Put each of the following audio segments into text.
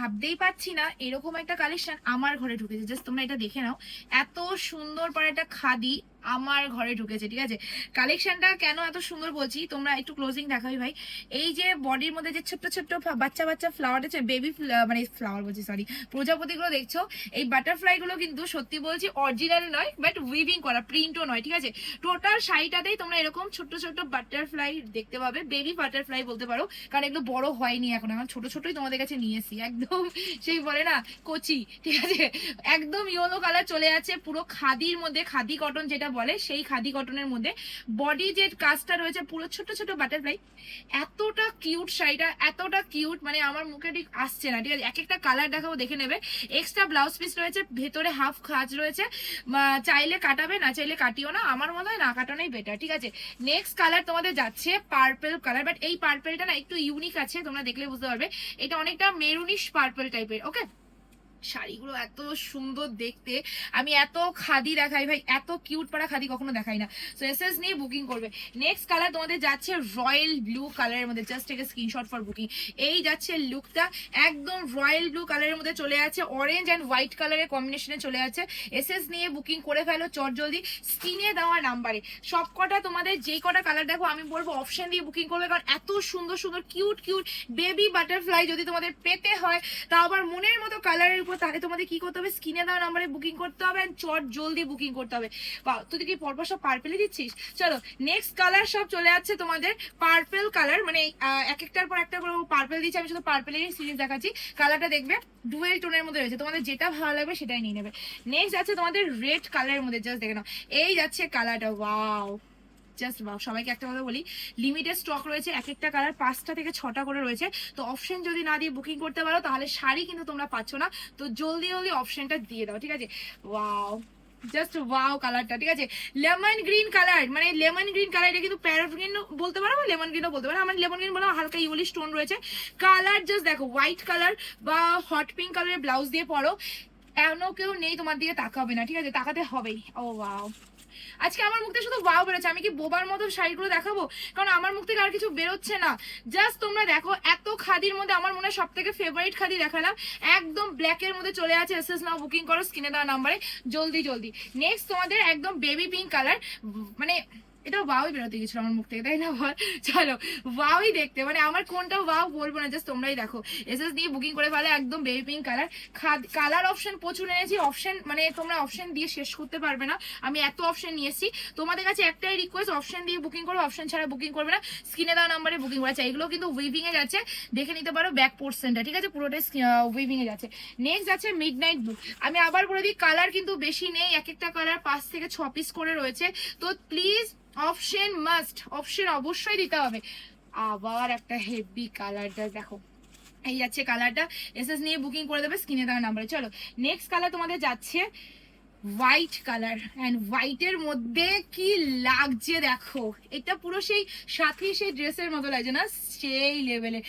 ভাবতেই পাচ্ছি না এরকম একটা কালেকশন আমার ঘরে ঢুকেছে। জাস্ট তোমরা এটা দেখে নাও। এত সুন্দর পরে একটা খাদি আমার ঘরে ঢুকেছে, ঠিক আছে? কালেকশনটা কেন এত সুন্দর বলছি? তোমরা একটু ক্লোজিং দেখাবি ভাই। এই যে বডির মধ্যে যে ছোট্ট ছোট্ট বাচ্চা বাচ্চা ফ্লাওয়ার আছে বেবি মানে ফ্লাওয়ার বলছি সরি প্রজাপতিগুলো দেখছ? এই বাটারফ্লাই গুলো কিন্তু সত্যি বলছি অরিজিনাল নয় বাট উইভিং করা প্রিন্টও নয়, ঠিক আছে? টোটাল শাড়িটাতেই তোমরা এরকম ছোট্ট ছোট্ট বাটারফ্লাই দেখতে পাবে বেবি বাটারফ্লাই বলতে পারো, কারণ এগুলো বড় হয়নি এখন এখন ছোট ছোটই তোমাদের কাছে নিয়ে এসি একদম সেই বলে না, কচি, ঠিক আছে? একদম ইয়েলো কালার চলে যাচ্ছে পুরো খাদির মধ্যে, খাদি কটন যেটা বলে, সেই খাদি কটনের মধ্যে। বডি যে কাজটা রয়েছে, পুরো ছোট ছোট বাটারফ্লাই এতটা কিউট শাড়িটা, এতটা কিউট মানে আমার মুখে ঠিক আসছে না, ঠিক আছে? এক একটা কালার দেখাবো দেখে নেবে। এক্সট্রা ব্লাউজ পিস রয়েছে, ভেতরে হাফ খাজ রয়েছে। চাইলে কাটাবে, না চাইলে কাটিও না, আমার মনে হয় না কাটানোই বেটার ঠিক আছে? নেক্সট কালার তোমাদের যাচ্ছে পার্পেল কালার বাট এই পার্পেলটা না একটু ইউনিক আছে, তোমরা দেখলে বুঝতে পারবে। এটা অনেকটা মেরুনিশ পার্পেল টাইপের ওকে শাড়িগুলো এত সুন্দর দেখতে। আমি এত খাদি দেখাই ভাই, এত কিউট পাড়া খাদি কখনো দেখাই না। সো এস এস নিয়ে বুকিং করবে। নেক্সট কালার তোমাদের যাচ্ছে রয়্যাল ব্লু কালারের মধ্যে। Just take screenshot for booking এই যাচ্ছে লুকটা একদম রয়্যাল ব্লু কালারের মধ্যে চলে যাচ্ছে অরেঞ্জ অ্যান্ড হোয়াইট কালারের কম্বিনেশনে চলে যাচ্ছে এস এস নিয়ে বুকিং করে ফেলো চট জলদি স্ক্রিনে দেওয়া নাম্বারে সব কটা তোমাদের যেই কটা কালার দেখো, আমি বলব অপশন দিয়ে বুকিং করবে। কারণ এত সুন্দর সুন্দর কিউট কিউট বেবি বাটারফ্লাই যদি তোমাদের পেতে হয় তা আবার মনের মতো কালারের উপর তাহলে তোমাদের কি করতে হবে? স্ক্রিনে দেওয়া নাম্বারে বুকিং করতে হবে and চট জলদি বুকিং করতে হবে। বা তুই কি পরপর সব পার্পেলই দিচ্ছিস? চলো নেক্সট কালার সব চলে যাচ্ছে তোমাদের পার্পেল কালার মানে এক একটার পর একটা করে পার্পেল দিচ্ছে, আমি শুধু পার্পেলেরই সিরিজ দেখাচ্ছি। কালারটা দেখবে ডুয়েল টোনের মধ্যে রয়েছে। তোমাদের যেটা ভালো লাগবে সেটাই নিয়ে নেবে। নেক্সট যাচ্ছে তোমাদের রেড কালারের মধ্যে জাস্ট দেখে নাও। এই যাচ্ছে কালারটা ওয়াও জাস্ট সবাইকে একটা কথা বলি। লিমিটেড স্টক রয়েছে, এক একটা কালার পাঁচটা থেকে ছটা করে রয়েছে। তো অপশন যদি না দিয়ে বুকিং করতে পারো, তাহলে শাড়ি কিন্তু তোমরা পাচ্ছ না। তো জলদি জলদি অপশনটা দিয়ে দাও, ঠিক আছে? ওয়াও জাস্ট ওয়াও কালারটা ঠিক আছে? লেমন গ্রিন কালার মানে লেমন গ্রিন কালার এটা কিন্তু প্যারট বলতে পারো বা লেমন গ্রিনও বলতে পারো? আমার লেমন গ্রিন বলো হালকা ইউলি স্টোন রয়েছে। কালার জাস্ট দেখো হোয়াইট কালার বা হট পিঙ্ক কালারের ব্লাউজ দিয়ে পরো। এমন কেউ নেই তোমার দিকে তাকাবে না, ঠিক আছে? তাকাতে হবেই। ও ওয়াও আজকে আমার মুখ থেকে শুধু ওয়াও বেরোচ্ছে। আমি কি বোবার মতো শাড়িগুলো দেখাবো? কারণ আমার মুখ থেকে আর কিছু বেরোচ্ছে না। জাস্ট তোমরা দেখো, এত খাদির মধ্যে আমার মনে হয় সব থেকে ফেভারিট খাদি দেখালাম। একদম ব্ল্যাকের মধ্যে চলে আছে এস এস নাও বুকিং করো স্ক্রিনে দেওয়া নাম্বারে জলদি জলদি। নেক্সট তোমাদের একদম বেবি পিঙ্ক কালার মানে এটা ওয়াওই বেরোতে গেছিল আমার মুখ থেকে, তাই না বল? চলো ওয়াওই দেখতে মানে আমার কোনটা ওয়াও বলব না জাস্ট তোমরাই দেখো। এস এস দিয়ে বুকিং করে ফেলে একদম baby pink colour colour option প্রচুর এনেছি অপশন মানে তোমরা অপশন দিয়ে শেষ করতে পারবে না। আমি এত অপশন নিয়ে এসেছি তোমাদের কাছে একটাই রিকোয়েস্ট অপশন দিয়ে বুকিং করো অপশন ছাড়া বুকিং করবে না। স্ক্রিনে দেওয়া নাম্বারে বুকিং করা আছে এগুলো কিন্তু উইভিং এ যাচ্ছে, দেখে নিতে পারো ব্যাক পোর্শনটা ঠিক আছে? পুরোটাই উইভিং এ যাচ্ছে। নেক্সট যাচ্ছে মিড নাইট ব্লু আমি আবার বলে দিই কালার কিন্তু বেশি নেই, এক একটা কালার পাঁচ থেকে ছ পিস করে রয়েছে। তো প্লিজ অপশন মাস্ট অপশন অবশ্যই দিতে হবে। আবার একটা হেভি কালারটা দেখো। এই যাচ্ছে কালারটা এসএস নিয়ে বুকিং করে দেবে স্ক্রিনে দেওয়া নাম্বারে চলো নেক্সট কালার তোমাদের যাচ্ছে। হোয়াইট কালার অ্যান্ড হোয়াইটের মধ্যে কি লাগছে দেখো? এটা পুরো সেই সাথী সেই ড্রেসের মতো লাগছে না? সেই লেভেলে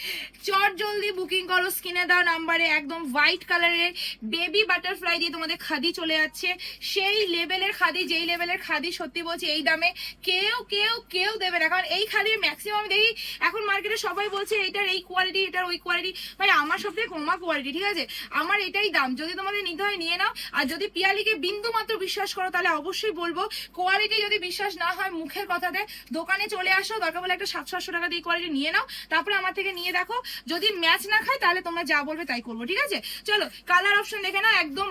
চট জলদি বুকিং করো স্কিনে দাও নাম্বারে একদম হোয়াইট কালারের বেবি বাটারফ্লাই দিয়ে তোমাদের খাদি চলে যাচ্ছে। সেই লেভেলের খাদি, যেই লেভেলের খাদি সত্যি বলছি, এই দামে কেউ কেউ কেউ দেবে না। কারণ এই খাদির ম্যাক্সিমাম দেখি, এখন মার্কেটে সবাই বলছে, এটার এই কোয়ালিটি এটার ওই কোয়ালিটি ভাই, আমার সব থেকে কমা কোয়ালিটি ঠিক আছে? আমার এটাই দাম। যদি তোমাদের নিতে হয়, নিয়ে নাও। আর যদি পিয়ালিকে বিন্দু মাত্র বিশ্বাস করো, তাহলে অবশ্যই বলব কোয়ালিটি যদি বিশ্বাস না হয় মুখের কথাতে, দোকানে চলে আসো, দরকার বলে একটা সাতশো, আটশো টাকা দিয়ে কোয়ালিটি নিয়ে নাও, তারপরে আমার থেকে নিয়ে দেখো, যদি ম্যাচ না খায় তাহলে তোমরা যা বলবে তাই করব, ঠিক আছে? চলো কালার অপশন দেখে নাও, একদম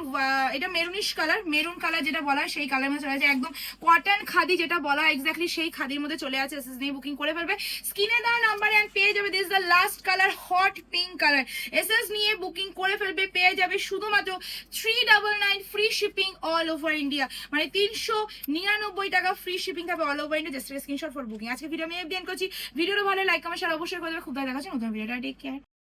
এটা মেরুনিশ কালার মেরুন কালার যেটা বলা হয়, সেই কালার মধ্যে চলে আছে একদম কটন খাদি যেটা বলা হয় এক্স্যাক্টলি সেই খাদির মধ্যে চলে আছে নিয়ে বুকিং করে ফেলবে। স্ক্রিনে দেওয়া নাম্বারে and this the last colour hot pink colour SS নিয়ে বুকিং করে ফেলবে, পেয়ে যাবে শুধুমাত্র three double nine free shipping all over India মানে তিনশো নিরানব্বই টাকা ফ্রি শিপিং থাকবে all over India just screenshot for booking আজকে ভিডিও আমি এফডিএন করছি। ভিডিওটা ভালো লাইক আমার সার অবশ্যই করে খুব ভালো দেখাচ্ছে। নতুন ভিডিওটা টেক কেয়ার